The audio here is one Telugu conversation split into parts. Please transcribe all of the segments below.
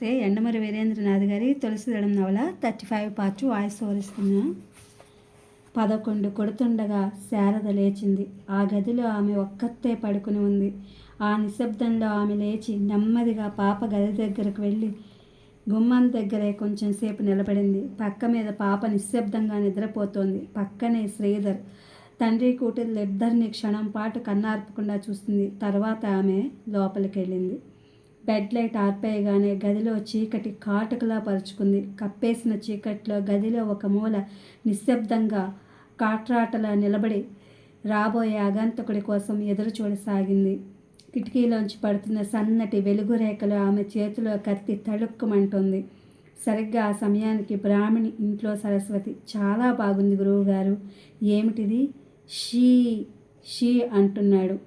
నమస్తే. ఎండమరి వీరేంద్రనాథ్ గారి తులసిదడం నవల థర్టీ ఫైవ్ పార్ట్ వాయిస్ ఓరిస్తున్నా పదకొండు కొడుతుండగా శారద లేచింది. ఆ గదిలో ఆమె ఒక్కతే పడుకుని ఉంది. ఆ నిశ్శబ్దంలో ఆమె లేచి నెమ్మదిగా పాప గది దగ్గరకు వెళ్ళి గుమ్మం దగ్గరే కొంచెం సేపు నిలబడింది. పక్క మీద పాప నిశ్శబ్దంగా నిద్రపోతోంది. పక్కనే శ్రీధర్. తండ్రి కూతురు ఇద్దరిని క్షణం పాటు కన్నార్పకుండా చూస్తుంది. తర్వాత ఆమె లోపలికి వెళ్ళింది బెడ్ లైట్ ఆర్పేయగానే గదిలో చీకటి కాటుకలా పరుచుకుంది. కప్పేసిన చీకట్లో గదిలో ఒక మూల నిశ్శబ్దంగా కాట్రాటలా నిలబడి రాబోయే ఆగంతకుడి కోసం ఎదురు చూడసాగింది. కిటికీలోంచి పడుతున్న సన్నటి వెలుగు రేఖలు ఆమె చేతిలో కత్తి తళుక్కుమంటుంది. సరిగ్గా ఆ సమయానికి బ్రాహ్మణి ఇంట్లో సరస్వతి. చాలా బాగుంది గురువుగారు. ఏమిటిది? షీ షీ అంటున్నాడు.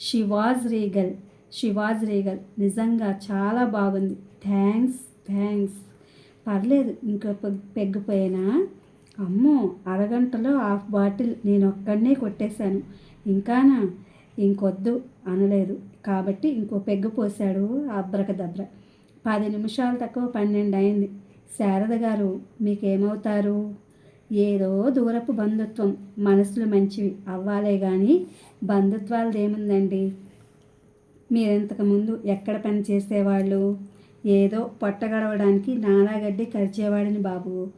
She was regal. She was regal. నిజంగా చాలా బాగుంది. Thanks thanks. పర్లేదు ఇంకో పెగ్గిపోయినా? అమ్మో అరగంటలో హాఫ్ బాటిల్ నేను ఒక్కడనే కొట్టేశాను. ఇంకానా? ఇంకొద్దు అనలేదు. కాబట్టి ఇంకో పెగ్గు పోశాడు అబ్రకదబ్ర. పది నిమిషాలు తక్కువ పన్నెండు అయింది. శారద గారు మీకేమవుతారు? ఏదో దూరపు బంధుత్వం. మనసులు మంచివి. అవ్వాలే కానీ బంధుత్వాలదేముందండి? మీరింతకుముందు ఎక్కడ పని చేసేవాళ్ళు? ఏదో పొట్ట గడవడానికి నానాగడ్డి కరిచేవాడిని బాబు.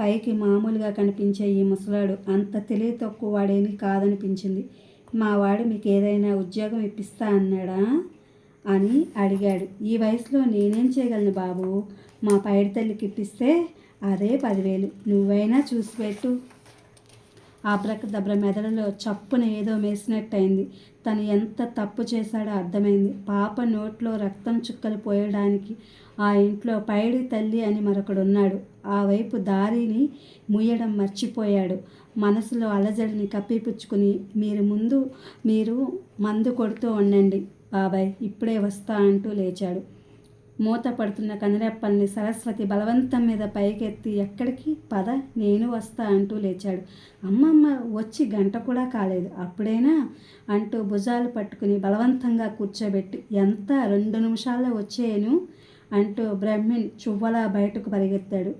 పైకి మామూలుగా కనిపించే ఈ ముసలాడు అంత తెలివి తక్కువ వాడేమీ కాదనిపించింది. మా వాడు మీకు ఏదైనా ఉద్యోగం ఇప్పిస్తా అన్నాడా? అని అడిగాడు. ఈ వయసులో నేనేం చేయగలను బాబు? మా పైడి తల్లికి ఇప్పిస్తే అదే పదివేలు. నువ్వైనా చూసి పెట్టు ఆబ్రకదబ్ర మెదడులో చప్పున ఏదో మేసినట్టయింది. తను ఎంత తప్పు చేశాడో అర్థమైంది. పాప నోట్లో రక్తం చుక్కలు పోయడానికి ఆ ఇంట్లో పైడి తల్లి అని మరొకడున్నాడు. ఆ వైపు దారిని ముయ్యడం మర్చిపోయాడు. మనసులో అలజడిని కప్పిపుచ్చుకుని మీరు ముందు మీరు మందు కొడుతూ ఉండండి బాబాయ్ ఇప్పుడే వస్తా అంటూ లేచాడు. మూత పడుతున్న సరస్వతి బలవంతం మీద పైకెత్తి ఎక్కడికి? పద నేను వస్తా అంటూ లేచాడు. అమ్మమ్మ వచ్చి గంట కూడా కాలేదు. అప్పుడైనా? అంటూ భుజాలు పట్టుకుని బలవంతంగా కూర్చోబెట్టి ఎంత? రెండు నిమిషాల్లో వచ్చేయను? అంటూ బ్రహ్మిన్ చువ్వలా బయటకు పరిగెత్తాడు.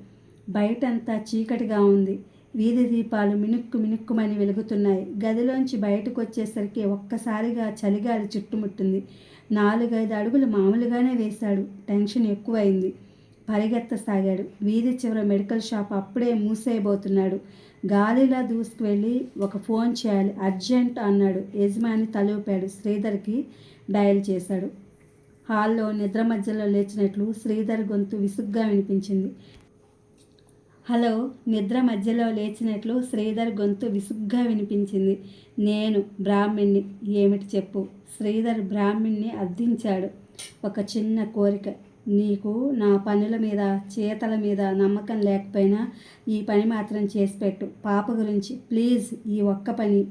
బయటంతా చీకటిగా ఉంది. వీధి దీపాలు మినుక్కు మినుక్కుమని వెలుగుతున్నాయి. గదిలోంచి బయటకు వచ్చేసరికి ఒక్కసారిగా చలిగాలి చుట్టుముట్టింది. నాలుగైదు అడుగులు మామూలుగానే వేశాడు. టెన్షన్ ఎక్కువైంది. పరిగెత్తసాగాడు. వీధి చివర మెడికల్ షాప్ అప్పుడే మూసేయబోతున్నాడు గాలిలా దూసుకు వెళ్ళి ఒక ఫోన్ చేయాలి. అర్జెంట్ అన్నాడు. యజమాని తలూపాడు. శ్రీధర్కి డయల్ చేశాడు. హాల్లో నిద్ర మధ్యలో లేచినట్లు శ్రీధర్ గొంతు విసుగ్గా వినిపించింది. హలో నిద్ర మధ్యలో లేచినట్లు శ్రీధర్ గొంతు విసుగ్గా వినిపించింది. నేను బ్రాహ్మణ్ణి ఏమిటి చెప్పు? శ్రీధర్ బ్రాహ్మణ్ణి అర్థించాడు. ఒక చిన్న కోరిక. నీకు నా పనుల మీద చేతల మీద నమ్మకం లేకపోయినా ఈ పని మాత్రం చేసి పెట్టు. పాప గురించి ప్లీజ్ ఈ ఒక్క పని.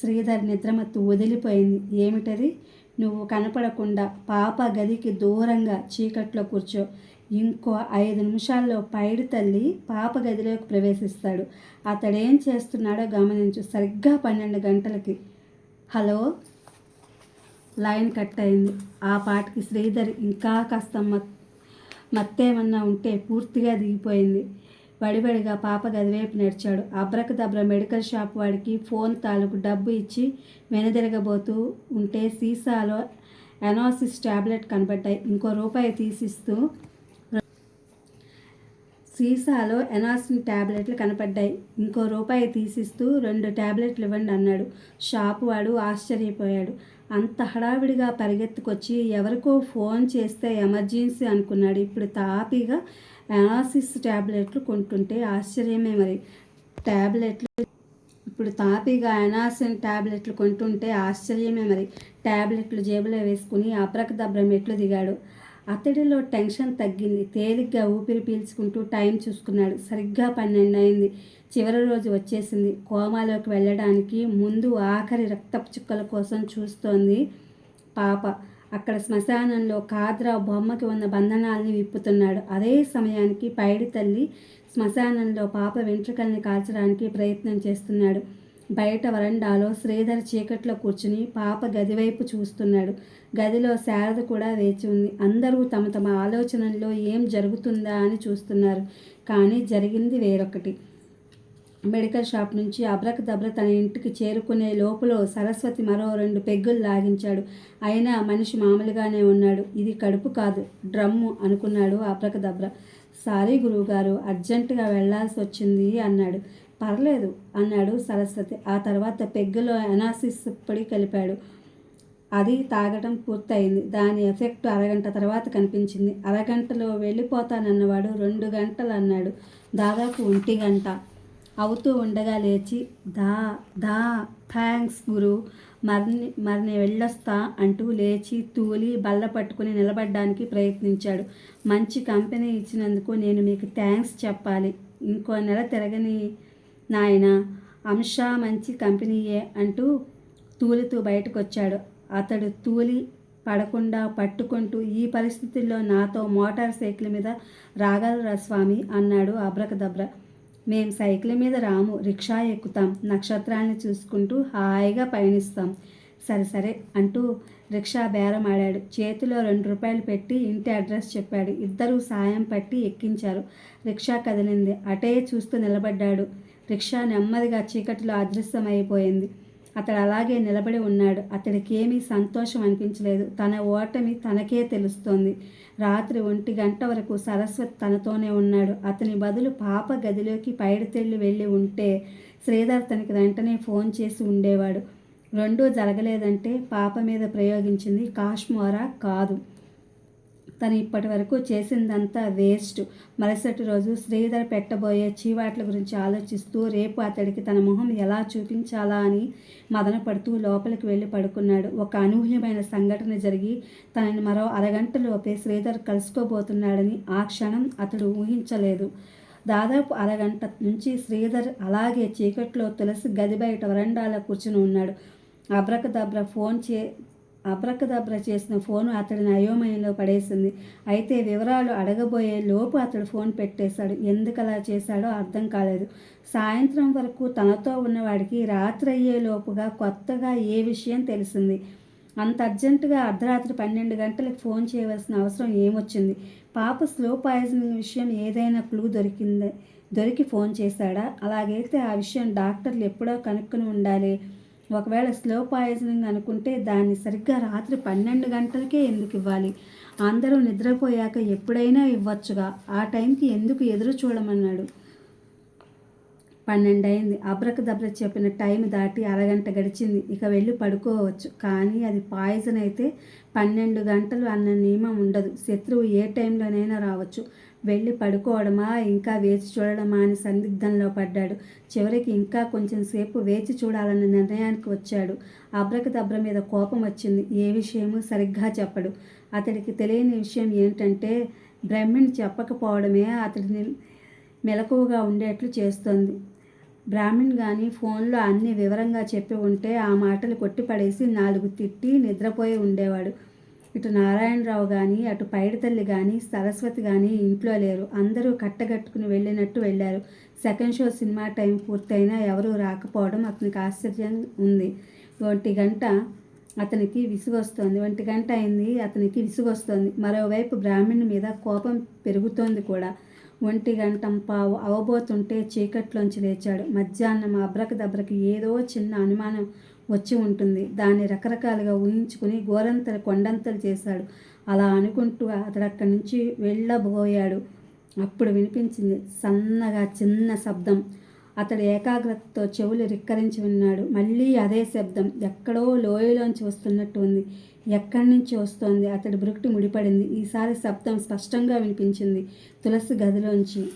శ్రీధర్ నిద్రమత్తు వదిలిపోయింది. ఏమిటది? నువ్వు కనపడకుండా పాప గదికి దూరంగా చీకట్లో కూర్చో. ఇంకో ఐదు నిమిషాల్లో పైడి తల్లి పాప గదిలోకి ప్రవేశిస్తాడు. అతడేం చేస్తున్నాడో గమనించు. సరిగ్గా పన్నెండు గంటలకి. హలో? లైన్ కట్ అయింది ఆ పాటకి శ్రీధర్ ఇంకా కాస్త మత్ మత్తేమన్నా ఉంటే పూర్తిగా దిగిపోయింది. వడివడిగా పాప గదివైపు నడిచాడు. అబ్రకదబ్ర మెడికల్ షాప్ వాడికి ఫోన్ తాలూకు డబ్బు ఇచ్చి వెనుదిరగబోతూ ఉంటే సీసాలో ఎనాసిస్ టాబ్లెట్ కనబడ్డాయి. ఇంకో రూపాయి తీసిస్తూ సీసాలో ఎనాసిన్ టాబ్లెట్లు కనపడ్డాయి. ఇంకో రూపాయి తీసిస్తూ రెండు టాబ్లెట్లు ఇవ్వండి అన్నాడు. షాపు వాడు ఆశ్చర్యపోయాడు. అంత హడావిడిగా పరిగెత్తుకొచ్చి ఎవరికో ఫోన్ చేస్తే ఎమర్జెన్సీ అనుకున్నాడు. ఇప్పుడు తాపీగా ఎనాసిస్ టాబ్లెట్లు కొంటుంటే ఆశ్చర్యమే మరి. టాబ్లెట్లు ఇప్పుడు తాపీగా ఎనాసిన్ టాబ్లెట్లు కొంటుంటే ఆశ్చర్యమే మరి. టాబ్లెట్లు జేబులో వేసుకుని అబ్రకదబ్ర మెట్లు దిగాడు. అతడిలో టెన్షన్ తగ్గింది. తేలిగ్గా ఊపిరి పీల్చుకుంటూ టైం చూసుకున్నాడు. సరిగ్గా పన్నెండు అయింది. చివరి రోజు వచ్చేసింది. కోమాలోకి వెళ్ళడానికి ముందు ఆఖరి రక్తపు చుక్కల కోసం చూస్తోంది పాప. అక్కడ శ్మశానంలో కాద్రా బొమ్మకి ఉన్న బంధనాల్ని విప్పుతున్నాడు. అదే సమయానికి పైడి తల్లి శ్మశానంలో పాప వెంట్రుకల్ని కాల్చడానికి ప్రయత్నం చేస్తున్నాడు. బయట వరండాలో శ్రీధర్ చీకట్లో కూర్చుని పాప గదివైపు చూస్తున్నాడు. గదిలో శారద కూడా వేచి ఉంది. అందరూ తమ తమ ఆలోచనల్లో ఏం జరుగుతుందా అని చూస్తున్నారు. కానీ జరిగింది వేరొకటి. మెడికల్ షాప్ నుంచి అబ్రకదబ్ర తన ఇంటికి చేరుకునే లోపల సరస్వతి మరో రెండు పెగ్గులు లాగించాడు. అయినా మనిషి మామూలుగానే ఉన్నాడు. ఇది కడుపు కాదు డ్రమ్ము అనుకున్నాడు అబ్రకదబ్ర. సారీ గురువుగారు అర్జెంటుగా వెళ్ళాల్సి వచ్చింది అన్నాడు. పర్లేదు అన్నాడు సరస్వతి. ఆ తర్వాత పెగ్గులో ఎనాసిస్ పొడి కలిపాడు. అది తాగటం పూర్తయింది. దాని ఎఫెక్ట్ అరగంట తర్వాత కనిపించింది. అరగంటలో వెళ్ళిపోతానన్నవాడు రెండు గంటలు అన్నాడు. దాదాపు ఒంటి గంట. అవుతూ ఉండగా లేచి దా దా థ్యాంక్స్ గురు. మరిని మరిని వెళ్ళొస్తా అంటూ లేచి తూలి బల్ల పట్టుకుని నిలబడడానికి ప్రయత్నించాడు. మంచి కంపెనీ ఇచ్చినందుకు నేను మీకు థ్యాంక్స్ చెప్పాలి. ఇంకో నెల తిరగని నాయన అంశ మంచి కంపెనీయే అంటూ తూలుతూ బయటకొచ్చాడు. అతడు తూలి పడకుండా పట్టుకుంటూ ఈ పరిస్థితుల్లో నాతో మోటార్ సైకిల్ మీద రాగలరా స్వామి? అన్నాడు అబ్రకదబ్ర. మేం సైకిల్ మీద రాము రిక్షా ఎక్కుతాం నక్షత్రాన్ని చూసుకుంటూ హాయిగా పయనిస్తాం. సరే సరే అంటూ రిక్షా బేరం ఆడాడు చేతిలో రెండు రూపాయలు పెట్టి ఇంటి అడ్రస్ చెప్పాడు. ఇద్దరూ సాయం పట్టి ఎక్కించారు. రిక్షా కదిలింది. అటే చూస్తూ నిలబడ్డాడు. రిక్షా నెమ్మదిగా చీకటిలో అదృశ్యమైపోయింది. అతడు అలాగే నిలబడి ఉన్నాడు. అతడికి సంతోషం అనిపించలేదు. తన ఓటమి తనకే తెలుస్తోంది. రాత్రి ఒంటి గంట వరకు సరస్వతి తనతోనే ఉన్నాడు. అతని బదులు పాప గదిలోకి పైడితెళ్ళి వెళ్ళి ఉంటే శ్రీధర్ తనకి వెంటనే ఫోన్ చేసి ఉండేవాడు. రెండూ జరగలేదంటే పాప మీద ప్రయోగించింది కాశ్మోరా కాదు. తను ఇప్పటి వరకు చేసిందంతా వేస్ట్. మరుసటి రోజు శ్రీధర్ పెట్టబోయే చీవాట్ల గురించి ఆలోచిస్తూ రేపు అతడికి తన మొహం ఎలా చూపించాలా అని మదన పడుతూ లోపలికి వెళ్ళి పడుకున్నాడు. ఒక అనూహ్యమైన సంఘటన జరిగి తనని మరో అరగంటలోపే శ్రీధర్ కలుసుకోబోతున్నాడని ఆ క్షణం అతడు ఊహించలేదు. దాదాపు అరగంట నుంచి శ్రీధర్ అలాగే చీకట్లో తులసి గది బయట వరండాలో కూర్చుని ఉన్నాడు. అబ్రకదబ్ర ఫోన్ చే అబ్రకదబ్ర చేసిన ఫోను అతడిని అయోమయంలో పడేసింది. అయితే వివరాలు అడగబోయే లోపు అతడు ఫోన్ పెట్టేశాడు. ఎందుకలా చేశాడో అర్థం కాలేదు. సాయంత్రం వరకు తనతో ఉన్నవాడికి రాత్రి అయ్యే లోపుగా కొత్తగా ఏ విషయం తెలిసింది. అంత అర్జెంటుగా అర్ధరాత్రి పన్నెండు గంటలకు ఫోన్ చేయవలసిన అవసరం ఏమొచ్చింది? పాప స్లో పాయిజనింగ్ విషయం ఏదైనా క్లూ దొరికింది దొరికి ఫోన్ చేశాడా? అలాగైతే ఆ విషయం డాక్టర్లు ఎప్పుడో కనుక్కొని ఉండాలి. ఒకవేళ స్లో పాయిజనింగ్ అనుకుంటే దాన్ని సరిగ్గా రాత్రి పన్నెండు గంటలకే ఎందుకు ఇవ్వాలి? అందరూ నిద్రపోయాక ఎప్పుడైనా ఇవ్వచ్చుగా? ఆ టైంకి ఎందుకు ఎదురు చూడమన్నాడు? పన్నెండు అయింది అబ్రకదబ్ర చెప్పిన టైం దాటి అరగంట గడిచింది. ఇక వెళ్ళి పడుకోవచ్చు. కానీ అది పాయిజన్ అయితే పన్నెండు గంటలు అన్న నియమం ఉండదు. శత్రువు ఏ టైంలోనైనా రావచ్చు. వెళ్ళి పడుకోవడమా ఇంకా వేచి చూడడమా అని సందిగ్ధంలో పడ్డాడు. చివరికి ఇంకా కొంచెం సేపు వేచి చూడాలన్న నిర్ణయానికి వచ్చాడు. అబ్రకదబ్ర మీద కోపం వచ్చింది. ఏ విషయము సరిగ్గా చెప్పడు. అతడికి తెలియని విషయం ఏంటంటే బ్రహ్మిణి చెప్పకపోవడమే అతడిని మెలకువగా ఉండేట్లు చేస్తోంది. బ్రాహ్మణ్ కానీ ఫోన్లో అన్ని వివరంగా చెప్పి ఉంటే ఆ మాటలు కొట్టిపడేసి నాలుగు తిట్టి నిద్రపోయి ఉండేవాడు. ఇటు నారాయణరావు కానీ అటు పైడితల్లి కానీ సరస్వతి కానీ ఇంట్లో లేరు. అందరూ కట్టగట్టుకుని వెళ్ళినట్టు వెళ్ళారు. సెకండ్ షో సినిమా టైం పూర్తయినా ఎవరూ రాకపోవడం అతనికి ఆశ్చర్యం ఉంది. ఒంటి గంట అతనికి విసుగొస్తోంది. ఒంటి గంట అయింది అతనికి విసుగొస్తోంది. మరోవైపు బ్రాహ్మణి మీద కోపం పెరుగుతోంది కూడా. ఒంటి గంట పావు అవబోతుంటే చీకట్లోంచి లేచాడు. మధ్యాహ్నం అబ్రకదబ్రకి ఏదో చిన్న అనుమానం వచ్చి ఉంటుంది. దాన్ని రకరకాలుగా ఊహించుకుని గోరంతలు కొండంతలు చేశాడు. అలా అనుకుంటూ అతడు అక్కడి నుంచి వెళ్ళబోయాడు. అప్పుడు వినిపించింది సన్నగా చిన్న శబ్దం. అతడు ఏకాగ్రతతో చెవులు రిక్కరించి విన్నాడు. మళ్ళీ అదే శబ్దం. ఎక్కడో లోయలోంచి వస్తున్నట్టు ఉంది. ఎక్కడి నుంచి వస్తోంది? అతడి బ్రుక్టి ముడిపడింది. ఈసారి శబ్దం స్పష్టంగా వినిపించింది. తులసి గదిలోంచి.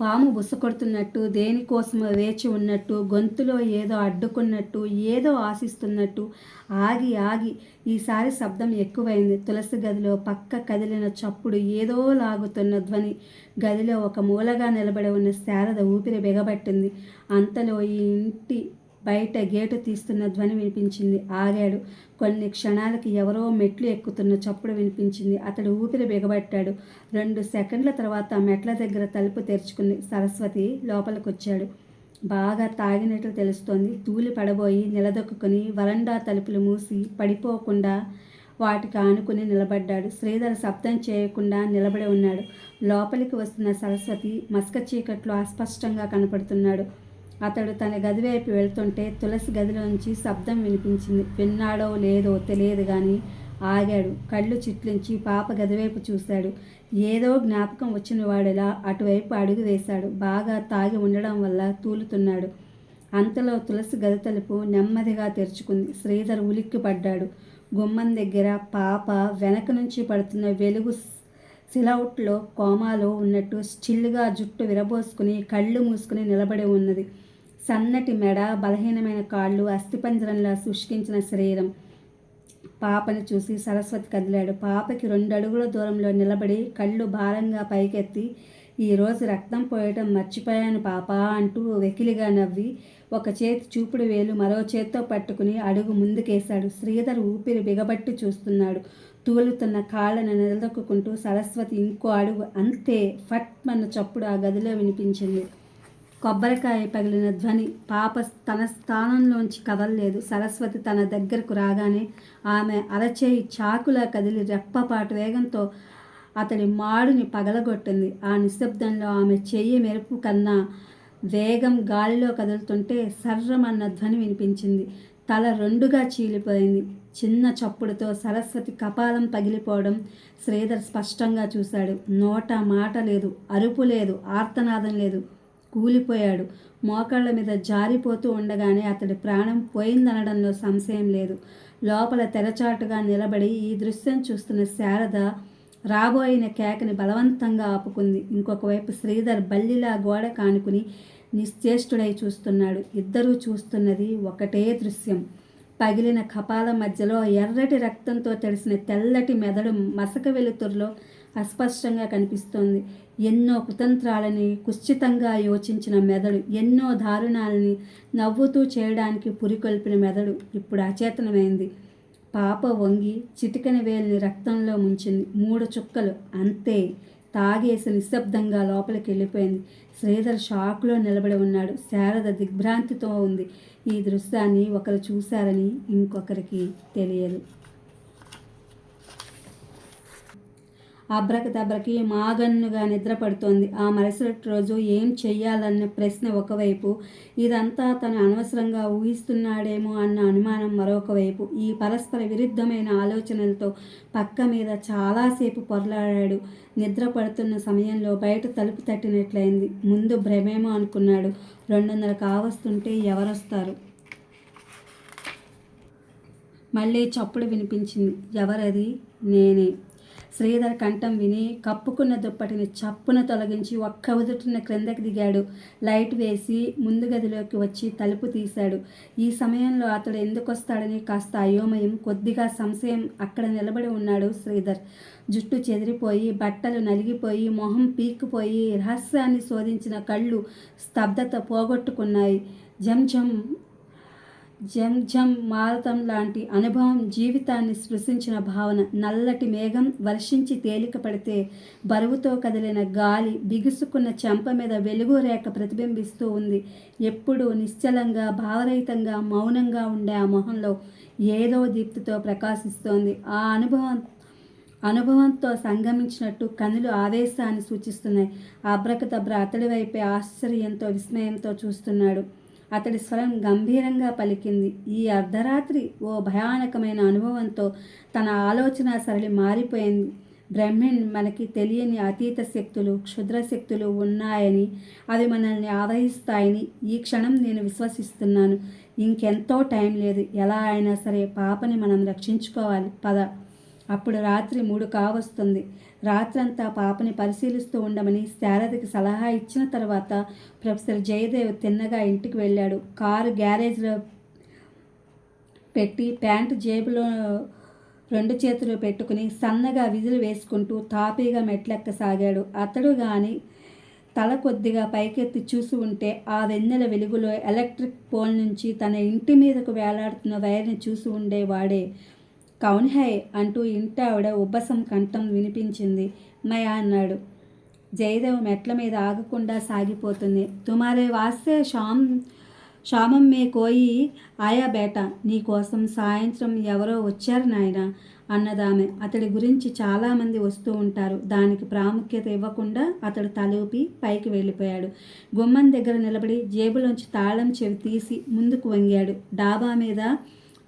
పాము బుస కొడుతున్నట్టు దేనికోసమో వేచి ఉన్నట్టు గొంతులో ఏదో అడ్డుకున్నట్టు ఏదో ఆశిస్తున్నట్టు ఆగి ఆగి ఈసారి శబ్దం ఎక్కువైంది. తులసి గదిలో పక్క కదిలిన చప్పుడు ఏదో లాగుతున్న ధ్వని. గదిలో ఒక మూలగా నిలబడి ఉన్న శారద ఊపిరి బిగబట్టింది. అంతలో ఈ ఇంటి బయట గేటు తీస్తున్న ధ్వని వినిపించింది. ఆగాడు. కొన్ని క్షణాలకి ఎవరో మెట్లు ఎక్కుతున్న చప్పుడు వినిపించింది. అతడు ఊపిరి బిగబట్టాడు. రెండు సెకండ్ల తర్వాత మెట్ల దగ్గర తలుపు తెరుచుకుంది. సరస్వతి లోపలికొచ్చాడు. బాగా తాగినట్లు తెలుస్తోంది. తూలి పడబోయి నిలదొక్కుని వరండా తలుపులు మూసి పడిపోకుండా వాటికి ఆనుకుని నిలబడ్డాడు. శ్రీధర్ శబ్దం చేయకుండా నిలబడి ఉన్నాడు. లోపలికి వస్తున్న సరస్వతి మస్క చీకట్లో అస్పష్టంగా కనపడుతున్నాడు. అతడు తన గది వైపు వెళ్తుంటే తులసి గదిలోంచి శబ్దం వినిపించింది. విన్నాడో లేదో తెలియదు కానీ ఆగాడు. కళ్ళు చిట్లించి పాప గదివైపు చూశాడు. ఏదో జ్ఞాపకం వచ్చిన వాడిలా అటువైపు అడుగు వేశాడు. బాగా తాగి ఉండడం వల్ల తూలుతున్నాడు. అంతలో తులసి గది తలుపు నెమ్మదిగా తెరుచుకుంది. శ్రీధర్ ఉలిక్కి పడ్డాడు గుమ్మం దగ్గర పాప వెనక నుంచి పడుతున్న వెలుగు సిలౌట్లో కోమాలో ఉన్నట్టు స్టిల్గా జుట్టు విరబోసుకుని కళ్ళు మూసుకుని నిలబడి ఉన్నది. సన్నటి మెడ బలహీనమైన కాళ్ళు అస్థిపంజరంలా శుష్కించిన శరీరం. పాపని చూసి సరస్వతి కదిలాడు. పాపకి రెండు అడుగుల దూరంలో నిలబడి కళ్ళు భారంగా పైకెత్తి ఈరోజు రక్తం పోయటం మర్చిపోయాను పాప అంటూ వెకిలిగా నవ్వి ఒక చేతి చూపుడు వేలు మరో చేత్తో పట్టుకుని అడుగు ముందుకేశాడు. శ్రీధర్ ఊపిరి బిగబట్టి చూస్తున్నాడు. తూలుతున్న కాళ్ళను నిలదొక్కుంటూ సరస్వతి ఇంకో అడుగు అంతే ఫట్ మన చప్పుడు ఆ గదిలో వినిపించింది. కొబ్బరికాయ పగిలిన ధ్వని పాప తన స్థానంలోంచి కదలలేదు. సరస్వతి తన దగ్గరకు రాగానే ఆమె అరచేయి చాకులా కదిలి రెప్పపాటు వేగంతో అతడి మాడుని పగలగొట్టింది. ఆ నిశ్శబ్దంలో ఆమె చెయ్యి మెరుపు కన్నా వేగం గాలిలో కదులుతుంటే సర్రమన్న ధ్వని వినిపించింది. తల రెండుగా చీలిపోయింది. చిన్న చప్పుడుతో సరస్వతి కపాలం పగిలిపోవడం శ్రీధర్ స్పష్టంగా చూశాడు. నోట మాట లేదు అరుపు లేదు ఆర్తనాదం లేదు. కూలిపోయాడు. మోకాళ్ళ మీద జారిపోతూ ఉండగానే అతడి ప్రాణం పోయిందనడంలో సంశయం లేదు. లోపల తెరచాటుగా నిలబడి ఈ దృశ్యం చూస్తున్న శారద రాబోయిన కేకని బలవంతంగా ఆపుకుంది. ఇంకొక వైపు శ్రీధర్ బల్లిలా గోడ కానుకుని నిశ్చేష్టుడై చూస్తున్నాడు. ఇద్దరూ చూస్తున్నది ఒకటే దృశ్యం. పగిలిన కపాల మధ్యలో ఎర్రటి రక్తంతో తడిసిన తెల్లటి మెదడు మసక వెలుతురులో అస్పష్టంగా కనిపిస్తోంది. ఎన్నో కుతంత్రాలని కుశ్చితంగా యోచించిన మెదడు ఎన్నో దారుణాలని నవ్వుతూ చేయడానికి పురికొల్పిన మెదడు ఇప్పుడు అచేతనమైంది. పాప వంగి చిటికని వేలిని రక్తంలో ముంచింది. మూడు చుక్కలు అంతే. తాగేసి నిశ్శబ్దంగా లోపలికి వెళ్ళిపోయింది. శ్రీధర్ షాక్లో నిలబడి ఉన్నాడు. శారద దిగ్భ్రాంతితో ఉంది. ఈ దృశ్యాన్ని ఒకరు చూశారని ఇంకొకరికి తెలియదు. అబ్రకదబ్రకి మాగన్నుగా నిద్రపడుతోంది ఆ మరుసటి రోజు ఏం చెయ్యాలన్న ప్రశ్న ఒకవైపు ఇదంతా తను అనవసరంగా ఊహిస్తున్నాడేమో అన్న అనుమానం మరొక వైపు ఈ పరస్పర విరుద్ధమైన ఆలోచనలతో పక్క మీద చాలాసేపు పొరలాడాడు. నిద్రపడుతున్న సమయంలో బయట తలుపు తట్టినట్లయింది. ముందు భ్రమేమో అనుకున్నాడు. రెండున్నర కావస్తుంటే ఎవరొస్తారు? మళ్ళీ చప్పుడు వినిపించింది. ఎవరది? నేనే. శ్రీధర్ కంఠం విని కప్పుకున్న దుప్పటిని చప్పున తొలగించి ఒక్క ఉదుటిన క్రిందకి దిగాడు. లైట్ వేసి ముందు గదిలోకి వచ్చి తలుపు తీశాడు. ఈ సమయంలో అతడు ఎందుకు వస్తాడని కాస్త అయోమయం కొద్దిగా సంశయం అక్కడ నిలబడి ఉన్నాడు శ్రీధర్. జుట్టు చెదిరిపోయి బట్టలు నలిగిపోయి మొహం పీక్కుపోయి రహస్యాన్ని శోధించిన కళ్ళు స్తబ్దత పోగొట్టుకున్నాయి. జంజం జంజం మారతం లాంటి అనుభవం జీవితాన్ని స్పృశించిన భావన నల్లటి మేఘం వర్షించి తేలిక పడితే బరువుతో కదిలిన గాలి బిగుసుకున్న చెంప మీద వెలుగు రేఖ ప్రతిబింబిస్తూ ఉంది. ఎప్పుడూ నిశ్చలంగా భావరహితంగా మౌనంగా ఉండే ఆ మొహంలో ఏదో దీప్తితో ప్రకాశిస్తోంది. ఆ అనుభవం అనుభవంతో సంగమించినట్టు కనులు ఆవేశాన్ని సూచిస్తున్నాయి. అబ్రకతబ్ర అతడి వైపే ఆశ్చర్యంతో విస్మయంతో చూస్తున్నాడు. అతడి స్వరం గంభీరంగా పలికింది. ఈ అర్ధరాత్రి ఓ భయానకమైన అనుభవంతో తన ఆలోచన సరళి మారిపోయింది. బ్రహ్మిణ్ మనకి తెలియని అతీత శక్తులు క్షుద్ర శక్తులు ఉన్నాయని అవి మనల్ని ఆవహిస్తాయని ఈ క్షణం నేను విశ్వసిస్తున్నాను. ఇంకెంతో టైం లేదు. ఎలా అయినా సరే పాపని మనం రక్షించుకోవాలి. పద. అప్పుడు రాత్రి మూడు కావస్తుంది. రాత్రంతా పాపని పరిశీలిస్తూ ఉండమని శారదకి సలహా ఇచ్చిన తర్వాత ప్రొఫెసర్ జయదేవ్ తిన్నగా ఇంటికి వెళ్ళాడు. కారు గ్యారేజ్లో పెట్టి ప్యాంటు జేబులో రెండు చేతులు పెట్టుకుని సన్నగా విధులు వేసుకుంటూ తాపీగా మెట్లెక్కసాగాడు. అతడు కానీ తల కొద్దిగా పైకెత్తి చూసి ఉంటే ఆ వెన్నెల వెలుగులో ఎలక్ట్రిక్ పోల్ నుంచి తన ఇంటి మీదకు వేలాడుతున్న వైర్ని చూసి ఉండేవాడే. కౌన్ హై అంటూ ఇంటావిడ ఉబ్బసం కంఠం వినిపించింది. మయా అన్నాడు. జయదేవ్ మెట్ల మీద ఆగకుండా సాగిపోతుంది. తుమారే వాస్తే షామ్ శామం మే కోయి ఆయా బేట నీకోసం సాయంత్రం ఎవరో వచ్చారు నాయన అన్నదామె. అతడి గురించి చాలామంది వస్తూ ఉంటారు. దానికి ప్రాముఖ్యత ఇవ్వకుండా అతడు తలూపి పైకి వెళ్ళిపోయాడు. గుమ్మం దగ్గర నిలబడి జేబులోంచి తాళం చెవి తీసి ముందుకు వంగాడు. డాబా మీద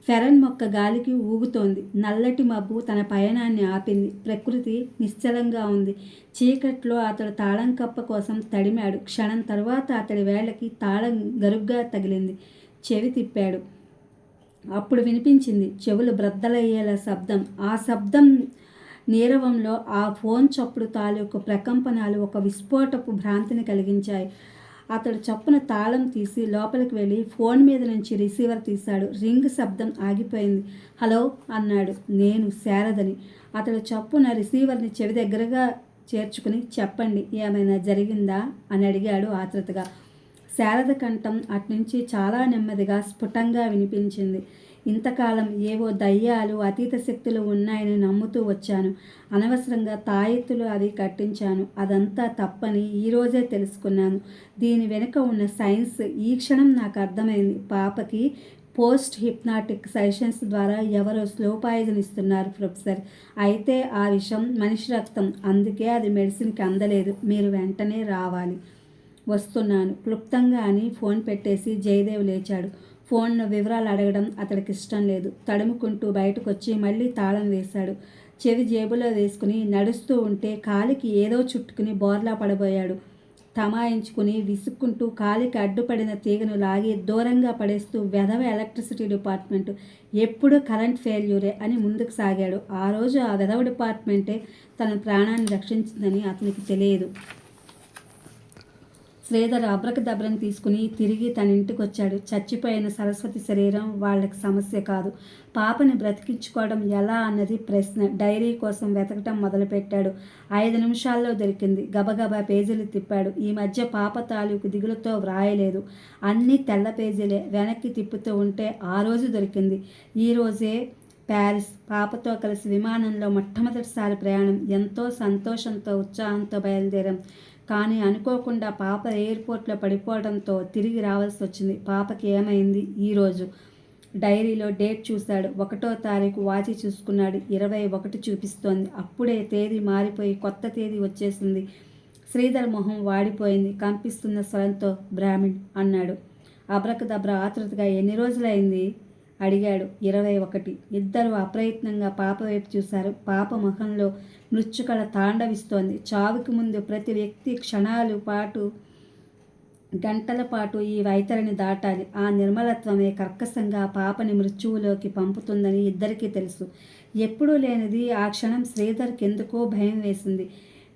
ఫెరన్ మొక్క గాలికి ఊగుతోంది. నల్లటి మబ్బు తన పయనాన్ని ఆపింది. ప్రకృతి నిశ్చలంగా ఉంది. చీకట్లో అతడు తాళం కప్ప కోసం తడిమాడు. క్షణం తర్వాత అతడి వేళ్ళకి తాళం గరుగ్గా తగిలింది. చెవి తిప్పాడు. అప్పుడు వినిపించింది. చెవులు బ్రద్దలయ్యేలా శబ్దం. ఆ శబ్దం నీరవంలో ఆ ఫోన్ చప్పుడు తాలూకు ప్రకంపనాలు ఒక విస్ఫోటపు భ్రాంతిని కలిగించాయి. అతడు చప్పున తాళం తీసి లోపలికి వెళ్ళి ఫోన్ మీద నుంచి రిసీవర్ తీశాడు. రింగ్ శబ్దం ఆగిపోయింది. హలో అన్నాడు. నేను శారదని. అతడు చప్పున రిసీవర్ని చెవి దగ్గరగా చేర్చుకుని చెప్పండి ఏమైనా జరిగిందా అని అడిగాడు ఆతృతగా శారద కంఠం అట్నుంచి చాలా నెమ్మదిగా స్ఫుటంగా వినిపించింది. ఇంతకాలం ఏవో దయ్యాలు అతీత శక్తులు ఉన్నాయని నమ్ముతూ వచ్చాను. అనవసరంగా తాయెత్తులు అవి కట్టించాను. అదంతా తప్పని ఈరోజే తెలుసుకున్నాను. దీని వెనుక ఉన్న సైన్స్ ఈ క్షణం నాకు అర్థమైంది. పాపకి పోస్ట్ హిప్నాటిక్ సెషన్స్ ద్వారా ఎవరో స్లో పాయిజన్ ఇస్తున్నారు ప్రొఫెసర్. అయితే ఆ విషయం మనిషి రక్తం. అందుకే అది మెడిసిన్కి అందలేదు. మీరు వెంటనే రావాలి. వస్తున్నాను. క్లుప్తంగా అని ఫోన్ పెట్టేసి జయదేవ్ లేచాడు. ఫోన్ వివరాలు అడగడం అతడికి ఇష్టం లేదు. తడుముకుంటూ బయటకు వచ్చి మళ్ళీ తాళం వేశాడు. చెవి జేబులో వేసుకుని నడుస్తూ ఉంటే కాలికి ఏదో చుట్టుకుని బోర్లా పడబోయాడు. తమాయించుకుని విసుక్కుంటూ కాలికి అడ్డుపడిన తీగను లాగి దూరంగా పడేస్తూ వెధవ ఎలక్ట్రిసిటీ డిపార్ట్మెంట్ ఎప్పుడు కరెంట్ ఫెయిల్యూరే అని ముందుకు సాగాడు. ఆ రోజు ఆ వెధవ డిపార్ట్మెంటే తన ప్రాణాన్ని రక్షించిందని అతనికి తెలియదు. శ్రీధర్ అబ్రకదబ్రని తీసుకుని తిరిగి తన ఇంటికి వచ్చాడు. చచ్చిపోయిన సరస్వతి శరీరం వాళ్ళకి సమస్య కాదు. పాపని బ్రతికించుకోవడం ఎలా అన్నది ప్రశ్న. డైరీ కోసం వెతకటం మొదలుపెట్టాడు. ఐదు నిమిషాల్లో దొరికింది. గబగబా పేజీలు తిప్పాడు. ఈ మధ్య పాప తాలూకు దిగులతో వ్రాయలేదు. అన్నీ తెల్ల పేజీలే. వెనక్కి తిప్పుతూ ఉంటే ఆ రోజు దొరికింది. ఈరోజే ప్యారిస్. పాపతో కలిసి విమానంలో మొట్టమొదటిసారి ప్రయాణం. ఎంతో సంతోషంతో ఉత్సాహంతో బయలుదేరాం. కానీ అనుకోకుండా పాప ఎయిర్పోర్ట్లో పడిపోవడంతో తిరిగి రావాల్సి వచ్చింది. పాపకి ఏమైంది? ఈరోజు డైరీలో డేట్ చూశాడు. ఒకటో తారీఖు వాచి చూసుకున్నాడు. ఇరవై ఒకటి చూపిస్తోంది. అప్పుడే తేదీ మారిపోయి కొత్త తేదీ వచ్చేసింది. శ్రీధర్ మొహం వాడిపోయింది. కంపిస్తున్న స్వరంతో బ్రాహ్మిణ్ అన్నాడు. అబ్రకదబ్ర ఆతృతగా ఎన్ని రోజులైంది? అడిగాడు. ఇరవై ఒకటి. ఇద్దరు అప్రయత్నంగా పాప వైపు చూశారు. పాప ముఖంలో మృత్యుకళ తాండవిస్తోంది. చావుకి ముందు ప్రతి వ్యక్తి క్షణాలు పాటు గంటల పాటు ఈ వైతరిని దాటాలి. ఆ నిర్మలత్వమే కర్కశంగా పాపని మృత్యువులోకి పంపుతుందని ఇద్దరికీ తెలుసు. ఎప్పుడూ లేనిది ఆ క్షణం శ్రీధర్కి ఎందుకో భయం వేసింది.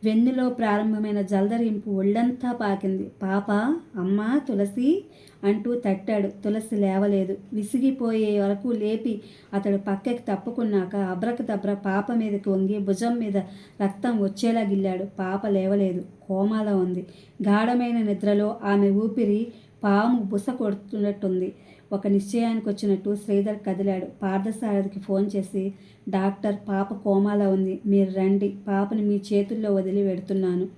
వెన్నులో ప్రారంభమైన జలదరింపు ఒళ్ళంతా పాకింది. పాప అమ్మ తులసి అంటూ తట్టాడు. తులసి లేవలేదు. విసిగిపోయే వరకు లేపి అతడు పక్కకి తప్పుకున్నాక అబ్రకదబ్ర పాప మీదకి వంగి భుజం మీద రక్తం వచ్చేలా గిల్లాడు. పాప లేవలేదు. కోమాలో ఉంది. గాఢమైన నిద్రలో ఆమె ఊపిరి పాము బుస కొడుతున్నట్టుంది. ఒక నిశ్చయానికి వచ్చినట్టు శ్రీధర్ కదిలాడు. పార్థసారథికి ఫోన్ చేసి డాక్టర్ పాప కోమాలో ఉంది. మీరు రండి. పాపని మీ చేతుల్లో వదిలి పెడుతున్నాను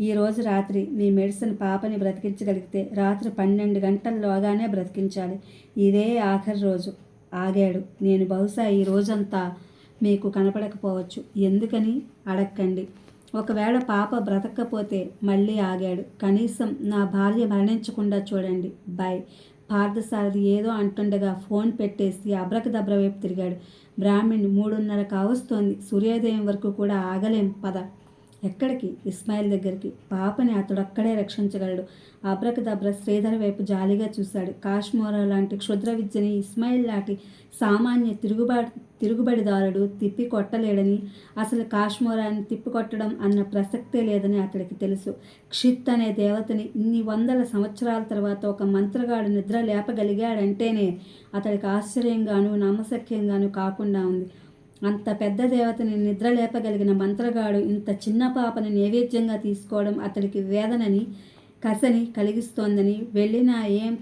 ఈరోజు రాత్రి మీ మెడిసిన్ పాపని బ్రతికించగలిగితే రాత్రి పన్నెండు గంటల్లోగానే బ్రతికించాలి. ఇదే ఆఖరి రోజు. ఆగాడు. నేను బహుశా ఈ రోజంతా మీకు కనపడకపోవచ్చు. ఎందుకని? అడక్కండి. ఒకవేళ పాప బ్రతకపోతే మళ్ళీ ఆగాడు. కనీసం నా భార్య మరణించకుండా చూడండి. బాయ్ పార్థసారథి ఏదో అంటుండగా ఫోన్ పెట్టేసి అబ్రకదబ్ర వైపు తిరిగాడు. బ్రాహ్మణ్ మూడున్నర కావస్తోంది. సూర్యోదయం వరకు కూడా ఆగలేం. పద. ఎక్కడికి? ఇస్మాయిల్ దగ్గరికి. పాపని అతడు అక్కడే రక్షించగలడు. అబ్రకదబ్ర శ్రీధర్ వైపు జాలిగా చూశాడు. కాశ్మోరా లాంటి క్షుద్ర విద్యని ఇస్మాయిల్ లాంటి సామాన్య తిరుగుబా తిరుగుబడిదారుడు తిప్పి కొట్టలేడని అసలు కాశ్మోరాన్ని తిప్పికొట్టడం అన్న ప్రసక్తే లేదని అతడికి తెలుసు. క్షిత్ అనే దేవతని ఇన్ని వందల సంవత్సరాల తర్వాత ఒక మంత్రగాడు నిద్ర లేపగలిగాడంటేనే అతడికి ఆశ్చర్యంగాను నమ్మశక్యంగాను కాకుండా ఉంది. అంత పెద్ద దేవతని నిద్ర లేపగలిగిన మంత్రగాడు ఇంత చిన్న పాపని నైవేద్యంగా తీసుకోవడం అతడికి వేదనని కసని కలిగిస్తోందని వెళ్ళినా ఏం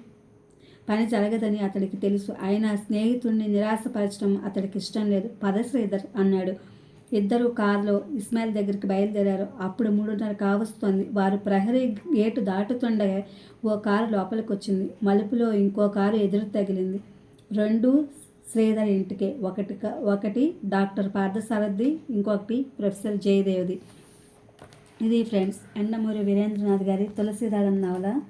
పని జరగదని అతడికి తెలుసు. ఆయన స్నేహితుడిని నిరాశపరచడం అతడికి ఇష్టం లేదు. పద శ్రీధర్ అన్నాడు. ఇద్దరు కారులో ఇస్మాయిల్ దగ్గరికి బయలుదేరారు. అప్పుడు మూడున్నర కావస్తోంది. వారు ప్రహరీ గేటు దాటుతుండగా ఓ కారు లోపలికి వచ్చింది మలుపులో ఇంకో కారు ఎదురు తగిలింది. రెండు శ్రీధర్ ఇంటికే ఒకటి క- ఒకటి డాక్టర్ పార్థసారథి ఇంకొకటి ప్రొఫెసర్ జయదేవ్ది. ఇది ఫ్రెండ్స్ ఎండమూరి వీరేంద్రనాథ్ గారి తులసిదారం నవల.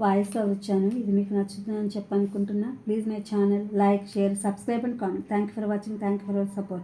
వాయిస్లో వచ్చాను. ఇది మీకు నచ్చుతుందని చెప్పనుకుంటున్నా. Please my channel like share subscribe and comment. Thank you for watching. Thank you for support.